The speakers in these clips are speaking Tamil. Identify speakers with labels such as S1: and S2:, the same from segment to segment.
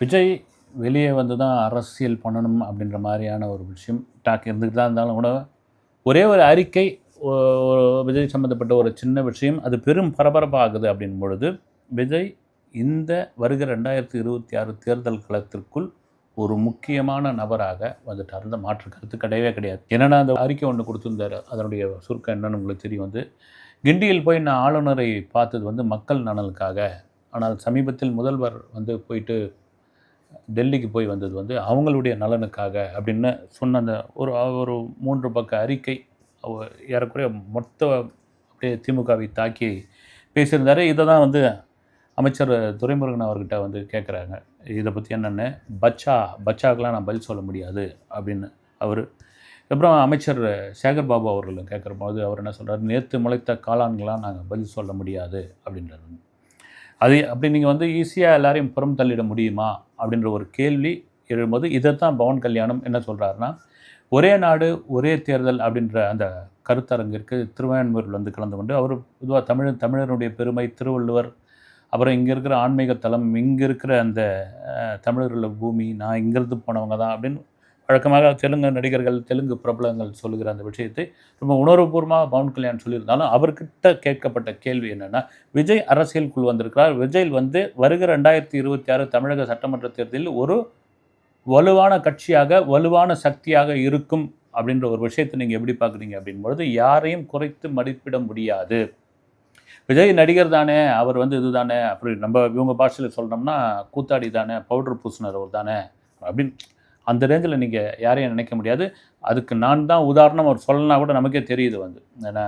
S1: விஜய் வெளியே வந்து தான் அரசியல் பண்ணணும் அப்படின்ற மாதிரியான ஒரு விஷயம் டாக் இருந்துகிட்டு தான் இருந்தாலும் கூட ஒரே ஒரு அறிக்கை விஜய் சம்மந்தப்பட்ட ஒரு சின்ன விஷயம் அது பெரும் பரபரப்பாகுது அப்படின் பொழுது விஜய் இந்த வருகிற ரெண்டாயிரத்தி இருபத்தி ஆறு தேர்தல் களத்திற்குள் ஒரு முக்கியமான நபராக வந்துட்டார் அந்த மாற்று கருத்து கிடையவே கிடையாது என்னென்னா அந்த அறிக்கை ஒன்று கொடுத்துருந்தார் அதனுடைய சுருக்கம் என்னென்னு உங்களுக்கு தெரியும் வந்து கிண்டியில் போய் நான் ஆளுநரை பார்த்தது வந்து மக்கள் நலனுக்காக ஆனால் சமீபத்தில் முதல்வர் வந்து போயிட்டு டெல்லிக்கு போய் வந்தது வந்து அவங்களுடைய நலனுக்காக அப்படின்னு சொன்ன அந்த ஒரு ஒரு மூன்று பக்க அறிக்கை ஏறக்குறைய மொத்த அப்படியே திமுகவை தாக்கி பேசியிருந்தார் இதை தான் வந்து அமைச்சர் துரைமுருகன் அவர்கிட்ட வந்து கேட்குறாங்க இதை பற்றி என்னென்னு பச்சா பச்சாக்கெலாம் நான் பதில் சொல்ல முடியாது அப்படின்னு அவர் அப்புறம் அமைச்சர் சேகர் பாபு அவர்களும் கேட்குற போது அவர் என்ன சொல்கிறார் நேற்று முளைத்த காளான்களாம் நாங்கள் பதில் சொல்ல முடியாது அப்படின்றது அது அப்படி நீங்கள் வந்து ஈஸியாக எல்லாரையும் புறம் தள்ளிட முடியுமா அப்படின்ற ஒரு கேள்வி எழும்போது இதைத்தான் பவன் கல்யாணம் என்ன சொல்கிறாருன்னா ஒரே நாடு ஒரே தேர்தல் அப்படின்ற அந்த கருத்தரங்கிற்கு திருவான்மையூரில் வந்து கலந்து கொண்டு அவர் பொதுவாக தமிழ் தமிழருடைய பெருமை திருவள்ளுவர் அப்புறம் இங்கே இருக்கிற ஆன்மீக தலம் இங்கே இருக்கிற அந்த தமிழர்கள் பூமி நான் இங்கேருந்து போனவங்க தான் அப்படின்னு வழக்கமாக தெலுங்கு நடிகர்கள் தெலுங்கு பிரபலங்கள் சொல்லுகிற அந்த விஷயத்தை ரொம்ப உணர்வுபூர்வமாக பவன் கல்யாண் சொல்லியிருந்தாலும் அவர்கிட்ட கேட்கப்பட்ட கேள்வி என்னென்னா விஜய் அரசியலுக்குள் வந்திருக்கிறார் விஜய் வந்து வருகிற ரெண்டாயிரத்தி இருபத்தி ஆறு தமிழக சட்டமன்ற தேர்தலில் ஒரு வலுவான கட்சியாக வலுவான சக்தியாக இருக்கும் அப்படின்ற ஒரு விஷயத்தை நீங்கள் எப்படி பார்க்குறீங்க அப்படின்பொழுது யாரையும் குறைத்து மதிப்பிட முடியாது விஜய் நடிகர் தானே அவர் வந்து இது தானே அப்படி நம்ம இவங்க பாஷையில் சொல்கிறோம்னா கூத்தாடி தானே பவுடர் பூசினர் அவர் தானே அப்படின்னு அந்த ரேஞ்சில் நீங்கள் யாரையும் நினைக்க முடியாது அதுக்கு நான் தான் உதாரணம் அவர் சொல்லனா கூட நமக்கே தெரியுது வந்து ஏன்னா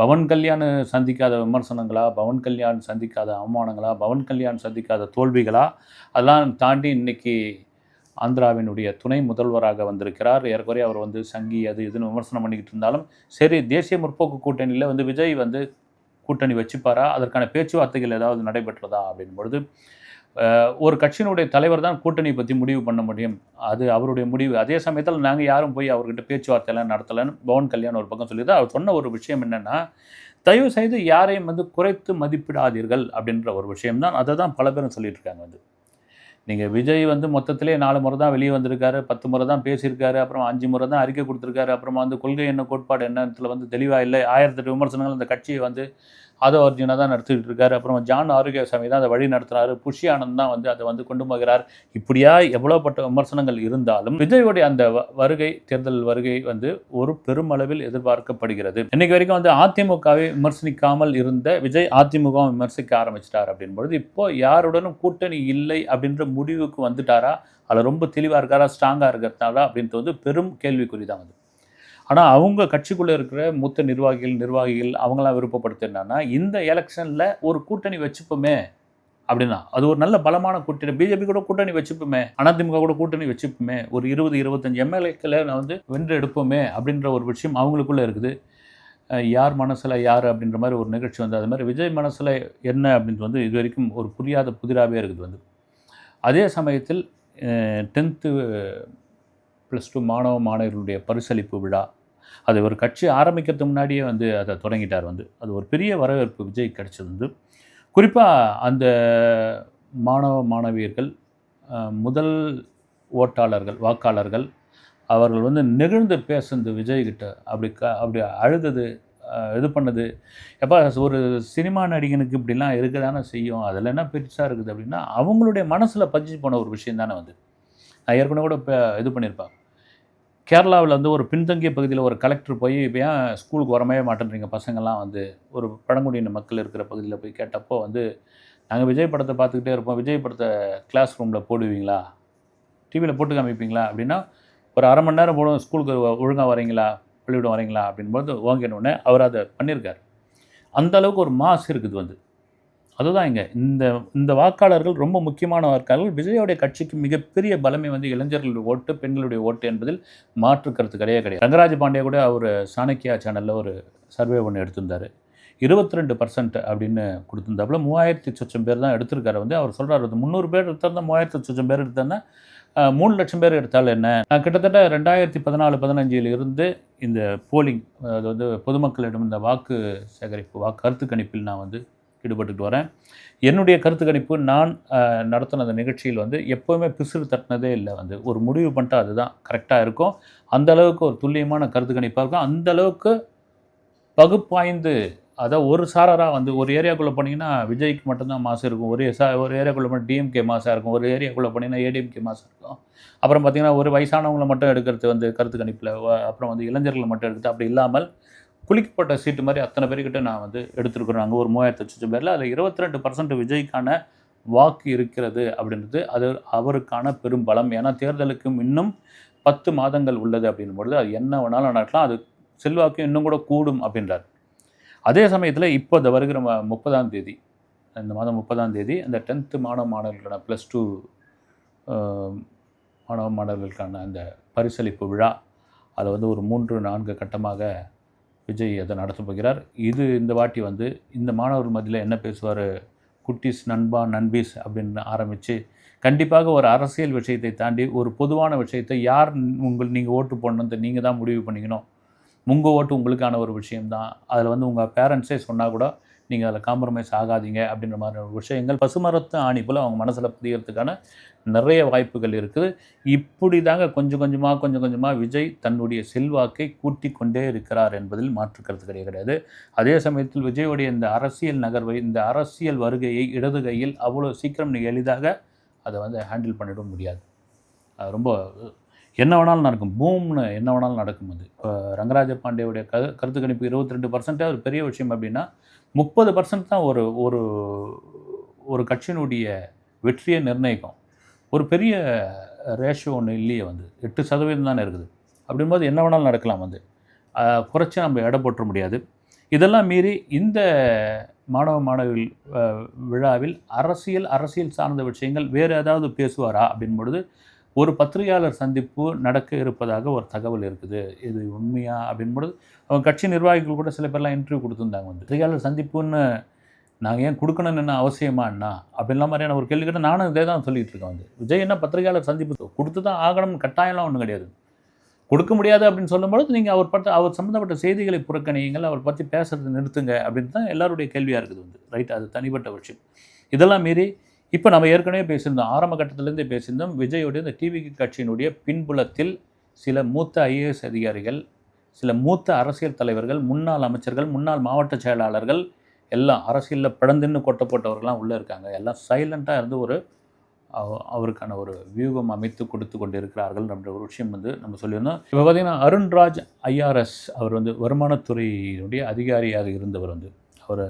S1: பவன் கல்யாண் சந்திக்காத விமர்சனங்களா பவன் கல்யாண் சந்திக்காத அவமானங்களா பவன் கல்யாண் சந்திக்காத தோல்விகளா அதெல்லாம் தாண்டி இன்றைக்கி ஆந்திராவினுடைய துணை முதல்வராக வந்திருக்கிறார் ஏற்கனவே அவர் வந்து சங்கி அது இதுன்னு விமர்சனம் பண்ணிக்கிட்டு இருந்தாலும் சரி தேசிய முற்போக்கு கூட்டணியில் வந்து விஜய் வந்து கூட்டணி வச்சுப்பாரா அதற்கான பேச்சுவார்த்தைகள் ஏதாவது நடைபெற்றதா அப்படின்பொழுது ஒரு கட்சியினுடைய தலைவர் தான் கூட்டணி பற்றி முடிவு பண்ண முடியும் அது அவருடைய முடிவு அதே சமயத்தில் நாங்கள் யாரும் போய் அவர்கிட்ட பேச்சுவார்த்தையெல்லாம் நடத்தலைன்னு பவன் கல்யாண் ஒரு பக்கம் சொல்லியிருந்தா அவர் சொன்ன ஒரு விஷயம் என்னென்னா தயவு செய்து யாரையும் வந்து குறைத்து மதிப்பிடாதீர்கள் அப்படின்ற ஒரு விஷயம்தான் அதை தான் பல பேரும் சொல்லிட்டுருக்காங்க வந்து நீங்கள் விஜய் வந்து மொத்தத்திலே நாலு முறை தான் வெளியே வந்திருக்காரு பத்து முறை தான் பேசியிருக்காரு அப்புறம் அஞ்சு முறை தான் அறிக்கை கொடுத்துருக்காரு அப்புறமா வந்து கொள்கை என்ன கோட்பாடு என்னத்தில் வந்து தெளிவாக இல்லை ஆயிரத்தெட்டு விமர்சனங்கள் அந்த கட்சியை வந்து அதை அர்ஜுனாக தான் நடத்திட்டு இருக்காரு அப்புறம் ஜான் ஆரோக்கியசாமி தான் அதை வழி நடத்துறாரு புஷி ஆனந்த் தான் வந்து அதை வந்து கொண்டு போகிறார் இப்படியா எவ்வளோப்பட்ட விமர்சனங்கள் இருந்தாலும் விஜயோடைய அந்த வருகை தேர்தல் வருகை வந்து ஒரு பெருமளவில் எதிர்பார்க்கப்படுகிறது இன்னைக்கு வரைக்கும் வந்து அதிமுகவை விமர்சனிக்காமல் இருந்த விஜய் அதிமுக விமர்சிக்க ஆரம்பிச்சிட்டார் அப்படின்பொழுது இப்போ யாருடனும் கூட்டணி இல்லை அப்படின்ற முடிவுக்கு வந்துட்டாரா அதில் ரொம்ப தெளிவாக இருக்காரா ஸ்ட்ராங்காக இருக்கிறதாரா அப்படின்றது வந்து பெரும் கேள்விக்குறி தான் வந்து ஆனால் அவங்க கட்சிக்குள்ளே இருக்கிற மூத்த நிர்வாகிகள் நிர்வாகிகள் அவங்களாம் விருப்பப்படுத்து என்னன்னா இந்த எலெக்ஷனில் ஒரு கூட்டணி வச்சுப்போமே அப்படின்னா அது ஒரு நல்ல பலமான கூட்டணி பிஜேபி கூட கூட்டணி வச்சுப்போமே அதிமுக கூட கூட்டணி வச்சுப்போமே ஒரு இருபது இருபத்தஞ்சி எம்எல்ஏக்களை நான் வந்து வென்று எடுப்போமே அப்படின்ற ஒரு விஷயம் அவங்களுக்குள்ளே இருக்குது யார் மனசில் யார் அப்படின்ற மாதிரி ஒரு நிகழ்ச்சி வந்து அது மாதிரி விஜய் மனசில் என்ன அப்படின்றது வந்து இது வரைக்கும் ஒரு புரியாத புதிராகவே இருக்குது வந்து அதே சமயத்தில் டென்த்து ப்ளஸ் டூ மாணவ மாணவர்களுடைய பரிசளிப்பு விழா அது ஒரு கட்சி ஆரம்பிக்கிறதுக்கு முன்னாடியே வந்து அதை தொடங்கிட்டார் வந்து அது ஒரு பெரிய வரவேற்பு விஜய் கிடைச்சது வந்து குறிப்பாக அந்த மாணவ மாணவியர்கள் முதல் ஓட்டாளர்கள் வாக்காளர்கள் அவர்கள் வந்து நெகிழ்ந்து பேசுனது விஜய்கிட்ட அப்படி க அப்படி அழுதது இது பண்ணது எப்போ ஒரு சினிமா நடிகனுக்கு இப்படிலாம் இருக்க தானே செய்யும் அதில் என்ன பெருசாக இருக்குது அப்படின்னா அவங்களுடைய மனசில் பதிச்சு போன ஒரு விஷயம் தானே வந்து நான் ஏற்கனவே கூட இப்போ இது பண்ணியிருப்பேன் கேரளாவில் வந்து ஒரு பின்தங்கிய பகுதியில் ஒரு கலெக்டர் போய் இப்போ ஏன் ஸ்கூலுக்கு வரமே மாட்டேன்றீங்க பசங்கள்லாம் வந்து ஒரு பழங்குடியின மக்கள் இருக்கிற பகுதியில் போய் கேட்டப்போ வந்து நாங்கள் விஜய் படத்தை பார்த்துக்கிட்டே இருப்போம் விஜய் படத்தை கிளாஸ் ரூமில் போடுவீங்களா டிவியில் போட்டு காமிப்பீங்களா அப்படின்னா ஒரு அரை மணி நேரம் போடுவோம் ஸ்கூலுக்கு ஒழுங்காக வரீங்களா பள்ளிவிடம் வரீங்களா அப்படின்போது ஓங்கினோடனே அவர் அதை பண்ணியிருக்கார் அந்த அளவுக்கு ஒரு மாஸ் இருக்குது வந்து அதுதான் இங்கே இந்த இந்த வாக்காளர்கள் ரொம்ப முக்கியமான வாக்காளர்கள் விஜயோடைய கட்சிக்கு மிகப்பெரிய பலமை வந்து இளைஞர்களுடைய ஓட்டு பெண்களுடைய ஓட்டு என்பதில் மாற்று கருத்து கிடையாது கிடையாது ரங்கராஜ பாண்டிய கூட அவர் சாணக்கியா சேனலில் ஒரு சர்வே ஒன்று எடுத்திருந்தார் இருபத்தி ரெண்டு பர்சன்ட் அப்படின்னு கொடுத்துருந்தாப்புல மூவாயிரத்தி சொச்சம் பேர் தான் எடுத்திருக்காரு வந்து அவர் சொல்கிறார் வந்து முந்நூறு பேர் எடுத்திருந்தால் மூவாயிரத்தி சொச்சம் பேர் எடுத்தாருன்னா மூணு லட்சம் பேர் எடுத்தால் என்ன நான் கிட்டத்தட்ட ரெண்டாயிரத்தி பதினாலு பதினஞ்சில் இருந்து இந்த போலிங் அது வந்து பொதுமக்களிடம் இந்த வாக்கு சேகரிப்பு வாக்கு கருத்து கணிப்பில் நான் வந்து ஈடுபட்டுட்டு வரேன் என்னுடைய கருத்து கணிப்பு நான் நடத்தின அந்த நிகழ்ச்சியில் வந்து எப்போவுமே பிசுறு தட்டினதே இல்லை வந்து ஒரு முடிவு பண்ணிட்டு அதுதான் கரெக்டாக இருக்கும் அந்த அளவுக்கு ஒரு துல்லியமான கருத்து கணிப்பாக இருக்கும் அந்த அளவுக்கு பகுப்பாய்ந்து அதாவது ஒரு சாராராக வந்து ஒரு ஏரியாக்குள்ளே போனீங்கன்னா விஜய்க்கு மட்டும்தான் மாசு இருக்கும் ஒரு சா ஒரு ஏரியாக்குள்ளே போனால் டிஎம்கே மாசாக இருக்கும் ஒரு ஏரியாக்குள்ளே போனீங்கன்னா ஏடிஎம்கே மாசாக இருக்கும் அப்புறம் பார்த்திங்கன்னா ஒரு வயசானவங்களை மட்டும் எடுக்கிறது வந்து கருத்து கணிப்பில் அப்புறம் வந்து இளைஞர்களை மட்டும் எடுக்கிறது அப்படி இல்லாமல் குளிக்கப்பட்ட சீட்டு மாதிரி அத்தனை பேர்கிட்ட நான் வந்து எடுத்துருக்குறேன் நாங்கள் ஒரு மூவாயிரத்து லட்சம் பேரில் அதில் இருபத்தி ரெண்டு பர்சன்ட் விஜய்க்கான வாக்கு இருக்கிறது அப்படின்றது அது அவருக்கான பெரும் பலம் ஏன்னா தேர்தலுக்கும் இன்னும் பத்து மாதங்கள் உள்ளது பொழுது அது என்ன வேணாலும் நடக்கலாம் அது செல்வாக்கு இன்னும் கூட கூடும் அப்படின்றார் அதே சமயத்தில் இப்போ இந்த வருகிற முப்பதாம் தேதி இந்த மாதம் முப்பதாம் தேதி அந்த டென்த்து மாணவ மாணவர்களுக்கான ப்ளஸ் டூ மாணவ மாணவர்களுக்கான அந்த பரிசளிப்பு விழா அதை வந்து ஒரு மூன்று நான்கு கட்டமாக விஜய் அதை நடத்த போகிறார் இது இந்த வாட்டி வந்து இந்த மாணவர் மத்தியில் என்ன பேசுவார் குட்டிஸ் நண்பா நண்பீஸ் அப்படின்னு ஆரம்பித்து கண்டிப்பாக ஒரு அரசியல் விஷயத்தை தாண்டி ஒரு பொதுவான விஷயத்தை யார் உங்கள் நீங்கள் ஓட்டு போடணுன்னு நீங்கள் தான் முடிவு பண்ணிக்கணும் உங்கள் ஓட்டு உங்களுக்கான ஒரு விஷயம்தான் அதில் வந்து உங்கள் பேரண்ட்ஸே சொன்னால் கூட நீங்கள் அதில் காம்ப்ரமைஸ் ஆகாதீங்க அப்படின்ற மாதிரி விஷயங்கள் பசுமரத்து ஆணி போல் அவங்க மனசில் புரியறதுக்கான நிறைய வாய்ப்புகள் இருக்குது இப்படி தாங்க கொஞ்சம் கொஞ்சமாக கொஞ்சம் கொஞ்சமாக விஜய் தன்னுடைய செல்வாக்கை கூட்டி கொண்டே இருக்கிறார் என்பதில் மாற்றுக்கிறது கிடையாது அதே சமயத்தில் விஜயோடைய இந்த அரசியல் நகர்வை இந்த அரசியல் வருகையை இடது கையில் அவ்வளோ சீக்கிரம் நீங்கள் எளிதாக அதை வந்து ஹேண்டில் பண்ணிட முடியாது ரொம்ப என்ன வேணாலும் நடக்கும் பூம்னு என்ன வேணாலும் நடக்கும் அது இப்போ ரங்கராஜ பாண்டியவுடைய கரு கருத்து கணிப்பு இருபத்தி ரெண்டு பர்சன்ட்டே ஒரு பெரிய விஷயம் அப்படின்னா முப்பது பர்சன்ட் தான் ஒரு ஒரு ஒரு கட்சியினுடைய வெற்றியை நிர்ணயிக்கும் ஒரு பெரிய ரேஷியோ ஒன்று இல்லையே வந்து எட்டு சதவீதம் தானே இருக்குது அப்படிங்கும்போது என்ன வேணாலும் நடக்கலாம் வந்து குறைச்சி நம்ம எடை போட்டுற முடியாது இதெல்லாம் மீறி இந்த மாணவ மாணவி விழாவில் அரசியல் அரசியல் சார்ந்த விஷயங்கள் வேறு ஏதாவது பேசுவாரா அப்படின் பொழுது ஒரு பத்திரிகையாளர் சந்திப்பு நடக்க இருப்பதாக ஒரு தகவல் இருக்குது இது உண்மையா அப்படின்போது அவங்க கட்சி நிர்வாகிகள் கூட சில பேர்லாம் இன்டர்வியூ கொடுத்துருந்தாங்க வந்து பத்திரிகையாளர் சந்திப்புன்னு நாங்கள் ஏன் கொடுக்கணும்னு என்ன அவசியமா என்ன அப்படின்லாம் மாதிரியான ஒரு கேள்வி கேட்டால் நானும் இதே தான் சொல்லிகிட்டு இருக்கேன் வந்து விஜய் என்ன பத்திரிகையாளர் சந்திப்பு கொடுத்து தான் ஆகணும்னு கட்டாயம்லாம் ஒன்றும் கிடையாது கொடுக்க முடியாது அப்படின்னு சொல்லும்பொழுது நீங்கள் அவர் பற்ற அவர் சம்மந்தப்பட்ட செய்திகளை புறக்கணியுங்கள் அவர் பற்றி பேசுறது நிறுத்துங்க அப்படின்னு தான் எல்லாருடைய கேள்வியாக இருக்குது வந்து ரைட் அது தனிப்பட்ட விஷயம் இதெல்லாம் மீறி இப்போ நம்ம ஏற்கனவே பேசியிருந்தோம் ஆரம்ப கட்டத்திலேருந்தே பேசியிருந்தோம் விஜயோடைய இந்த டிவி கட்சியினுடைய பின்புலத்தில் சில மூத்த ஐஏஎஸ் அதிகாரிகள் சில மூத்த அரசியல் தலைவர்கள் முன்னாள் அமைச்சர்கள் முன்னாள் மாவட்ட செயலாளர்கள் எல்லாம் அரசியலில் பிளந்துன்னு கொட்டப்பட்டவர்கள்லாம் உள்ளே இருக்காங்க எல்லாம் சைலண்ட்டாக இருந்து ஒரு அவருக்கான ஒரு வியூகம் அமைத்து கொடுத்து கொண்டு இருக்கிறார்கள் என்ற ஒரு விஷயம் வந்து நம்ம சொல்லியிருந்தோம் இப்போ பார்த்திங்கன்னா அருண்ராஜ் ஐஆர்எஸ் அவர் வந்து வருமானத்துறையினுடைய அதிகாரியாக இருந்தவர் வந்து அவர்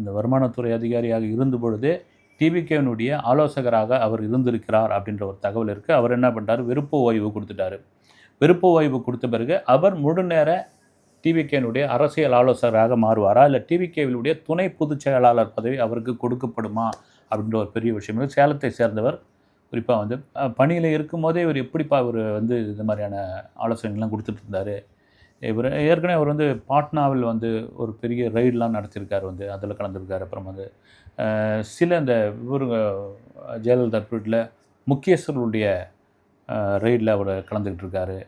S1: இந்த வருமானத்துறை அதிகாரியாக இருந்த பொழுதே டிபிகேனுடைய ஆலோசகராக அவர் இருந்திருக்கிறார் அப்படின்ற ஒரு தகவல் இருக்குது அவர் என்ன பண்ணுறாரு விருப்ப ஓய்வு கொடுத்துட்டாரு விருப்ப ஓய்வு கொடுத்த பிறகு அவர் முழு நேர டிவிகேனுடைய அரசியல் ஆலோசகராக மாறுவாரா இல்லை டிவிகேவிலுடைய துணை பொதுச் செயலாளர் பதவி அவருக்கு கொடுக்கப்படுமா அப்படின்ற ஒரு பெரிய விஷயம் சேலத்தை சேர்ந்தவர் குறிப்பாக வந்து பணியில் இருக்கும்போதே இவர் எப்படிப்பா இவர் வந்து இந்த மாதிரியான ஆலோசனைகள்லாம் கொடுத்துட்டு இருந்தார் இவர் ஏற்கனவே அவர் வந்து பாட்னாவில் வந்து ஒரு பெரிய ரைடெலாம் நடத்தியிருக்கார் வந்து அதில் கலந்துருக்கார் அப்புறம் வந்து சில இந்த இவருங்க ஜெயலலிதா பீரியடில் முக்கியஸ்தர்களுடைய ரைடில் அவர் கலந்துக்கிட்டு இருக்காரு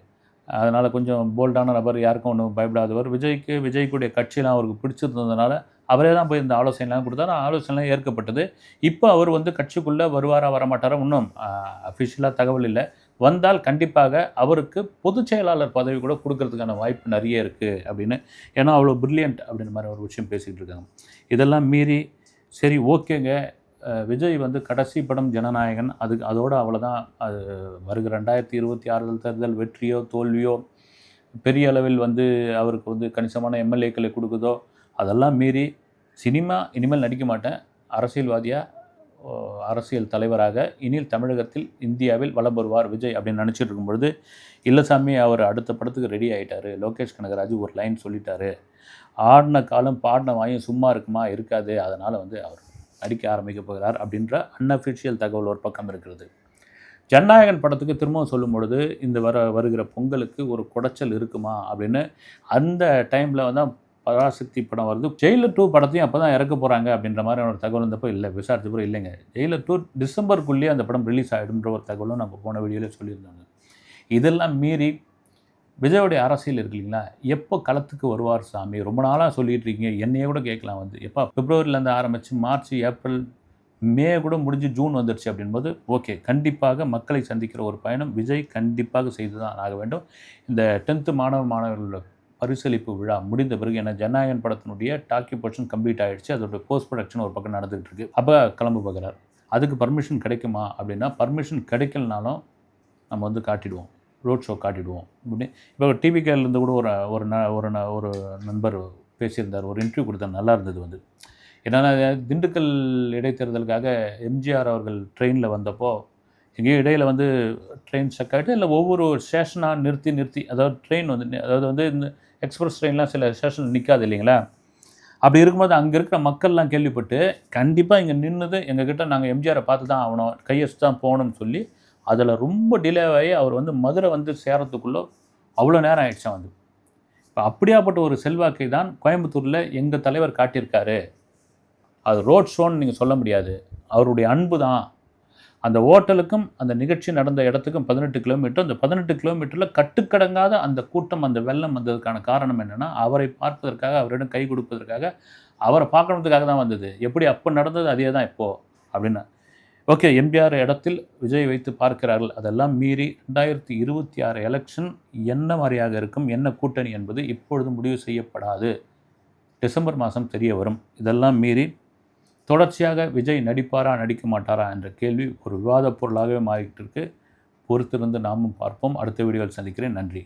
S1: அதனால் கொஞ்சம் போல்டான நபர் யாருக்கும் ஒன்றும் பயப்படாதவர் விஜய்க்கு விஜய்க்குடைய கட்சியெலாம் அவருக்கு பிடிச்சிருந்ததுனால அவரே தான் போய் இந்த ஆலோசனைலாம் கொடுத்தார் ஆலோசனைலாம் ஏற்கப்பட்டது இப்போ அவர் வந்து கட்சிக்குள்ளே வருவாரா வரமாட்டாரா இன்னும் அஃபிஷியலாக தகவல் இல்லை வந்தால் கண்டிப்பாக அவருக்கு பொதுச் செயலாளர் பதவி கூட கொடுக்கறதுக்கான வாய்ப்பு நிறைய இருக்குது அப்படின்னு ஏன்னா அவ்வளோ பிரில்லியன்ட் அப்படின்ற மாதிரி ஒரு விஷயம் பேசிகிட்டு இருக்காங்க இதெல்லாம் மீறி சரி ஓகேங்க விஜய் வந்து கடைசி படம் ஜனநாயகன் அதுக்கு அதோடு அவ்வளோதான் அது வருகிற ரெண்டாயிரத்தி இருபத்தி ஆறில் தேர்தல் வெற்றியோ தோல்வியோ பெரிய அளவில் வந்து அவருக்கு வந்து கணிசமான எம்எல்ஏக்களை கொடுக்குதோ அதெல்லாம் மீறி சினிமா இனிமேல் நடிக்க மாட்டேன் அரசியல்வாதியாக அரசியல் தலைவராக இனில் தமிழகத்தில் இந்தியாவில் வளம் வருவார் விஜய் அப்படின்னு நினச்சிட்டு இருக்கும்பொழுது இல்லசாமி அவர் அடுத்த படத்துக்கு ரெடி ஆகிட்டார் லோகேஷ் கனகராஜ் ஒரு லைன் சொல்லிட்டாரு ஆடின காலம் பாடின வாயும் சும்மா இருக்குமா இருக்காது அதனால் வந்து அவர் நடிக்க ஆரம்பிக்க போகிறார் அப்படின்ற அன்அஃபிஷியல் தகவல் ஒரு பக்கம் இருக்கிறது ஜனநாயகன் படத்துக்கு திரும்பவும் சொல்லும் பொழுது இந்த வர வருகிற பொங்கலுக்கு ஒரு குடைச்சல் இருக்குமா அப்படின்னு அந்த டைமில் வந்து பராசக்தி படம் வருது ஜெயிலர் டூ படத்தையும் அப்போ தான் இறக்க போகிறாங்க அப்படின்ற மாதிரி ஒரு தகவல் இருந்தப்போ இல்லை கூட இல்லைங்க ஜெயிலர் டூ டிசம்பருக்குள்ளேயே அந்த படம் ரிலீஸ் ஆகிடும்ன்ற ஒரு தகவலும் நம்ம போன வீடியோவில் சொல்லியிருந்தாங்க இதெல்லாம் மீறி விஜயோடைய அரசியல் இருக்கு இல்லைங்களா எப்போ களத்துக்கு வருவார் சாமி ரொம்ப நாளாக சொல்லிகிட்டு இருக்கீங்க என்னையே கூட கேட்கலாம் வந்து எப்போ பிப்ரவரியிலேருந்து ஆரம்பித்து மார்ச் ஏப்ரல் மே கூட முடிஞ்சு ஜூன் வந்துடுச்சு அப்படின்போது ஓகே கண்டிப்பாக மக்களை சந்திக்கிற ஒரு பயணம் விஜய் கண்டிப்பாக செய்து தான் ஆக வேண்டும் இந்த டென்த்து மாணவ மாணவர்களோட பரிசளிப்பு விழா முடிந்த பிறகு ஏன்னா ஜனநாயகன் படத்தினுடைய டாக்கி போர்ஷன் கம்ப்ளீட் ஆகிடுச்சு அதோட போஸ்ட் ப்ரொடக்ஷன் ஒரு பக்கம் நடந்துகிட்டு இருக்கு அப்போ கிளம்பு பார்க்குறார் அதுக்கு பர்மிஷன் கிடைக்குமா அப்படின்னா பர்மிஷன் கிடைக்கலனாலும் நம்ம வந்து காட்டிடுவோம் ரோட் ஷோ காட்டிடுவோம் அப்படின்னு இப்போ டிவி கேலேருந்து கூட ஒரு ஒரு ந ஒரு ந ஒரு நண்பர் பேசியிருந்தார் ஒரு இன்டர்வியூ கொடுத்தா நல்லா இருந்தது வந்து என்னென்னா திண்டுக்கல் இடைத்தேர்தலுக்காக எம்ஜிஆர் அவர்கள் ட்ரெயினில் வந்தப்போ எங்கேயோ இடையில் வந்து ட்ரெயின் ஸ்டக் ஆகிட்டு இல்லை ஒவ்வொரு ஸ்டேஷனாக நிறுத்தி நிறுத்தி அதாவது ட்ரெயின் வந்து அதாவது வந்து இந்த எக்ஸ்பிரஸ் ட்ரெயின்லாம் சில ஸ்டேஷன் நிற்காது இல்லைங்களா அப்படி இருக்கும்போது அங்கே இருக்கிற மக்கள்லாம் கேள்விப்பட்டு கண்டிப்பாக இங்கே நின்றுது எங்ககிட்ட நாங்கள் எம்ஜிஆரை பார்த்து தான் ஆகணும் கையெழுத்து தான் போகணும்னு சொல்லி அதில் ரொம்ப டிலே ஆகி அவர் வந்து மதுரை வந்து சேரத்துக்குள்ளே அவ்வளோ நேரம் ஆகிடுச்சா வந்து இப்போ அப்படியாப்பட்ட ஒரு செல்வாக்கை தான் கோயம்புத்தூரில் எங்கள் தலைவர் காட்டியிருக்காரு அது ரோட் ஷோன்னு நீங்கள் சொல்ல முடியாது அவருடைய அன்பு தான் அந்த ஓட்டலுக்கும் அந்த நிகழ்ச்சி நடந்த இடத்துக்கும் பதினெட்டு கிலோமீட்டர் அந்த பதினெட்டு கிலோமீட்டரில் கட்டுக்கடங்காத அந்த கூட்டம் அந்த வெள்ளம் வந்ததுக்கான காரணம் என்னென்னா அவரை பார்ப்பதற்காக அவரிடம் கை கொடுப்பதற்காக அவரை பார்க்கறதுக்காக தான் வந்தது எப்படி அப்போ நடந்தது அதே தான் இப்போது அப்படின்னா ஓகே எம்பிஆர் இடத்தில் விஜய் வைத்து பார்க்கிறார்கள் அதெல்லாம் மீறி ரெண்டாயிரத்தி இருபத்தி ஆறு எலெக்ஷன் என்ன மாதிரியாக இருக்கும் என்ன கூட்டணி என்பது இப்பொழுது முடிவு செய்யப்படாது டிசம்பர் மாதம் தெரிய வரும் இதெல்லாம் மீறி தொடர்ச்சியாக விஜய் நடிப்பாரா நடிக்க மாட்டாரா என்ற கேள்வி ஒரு விவாதப் பொருளாகவே மாறிக்கிட்டு இருக்குது பொறுத்திருந்து நாமும் பார்ப்போம் அடுத்த வீடியோவில் சந்திக்கிறேன் நன்றி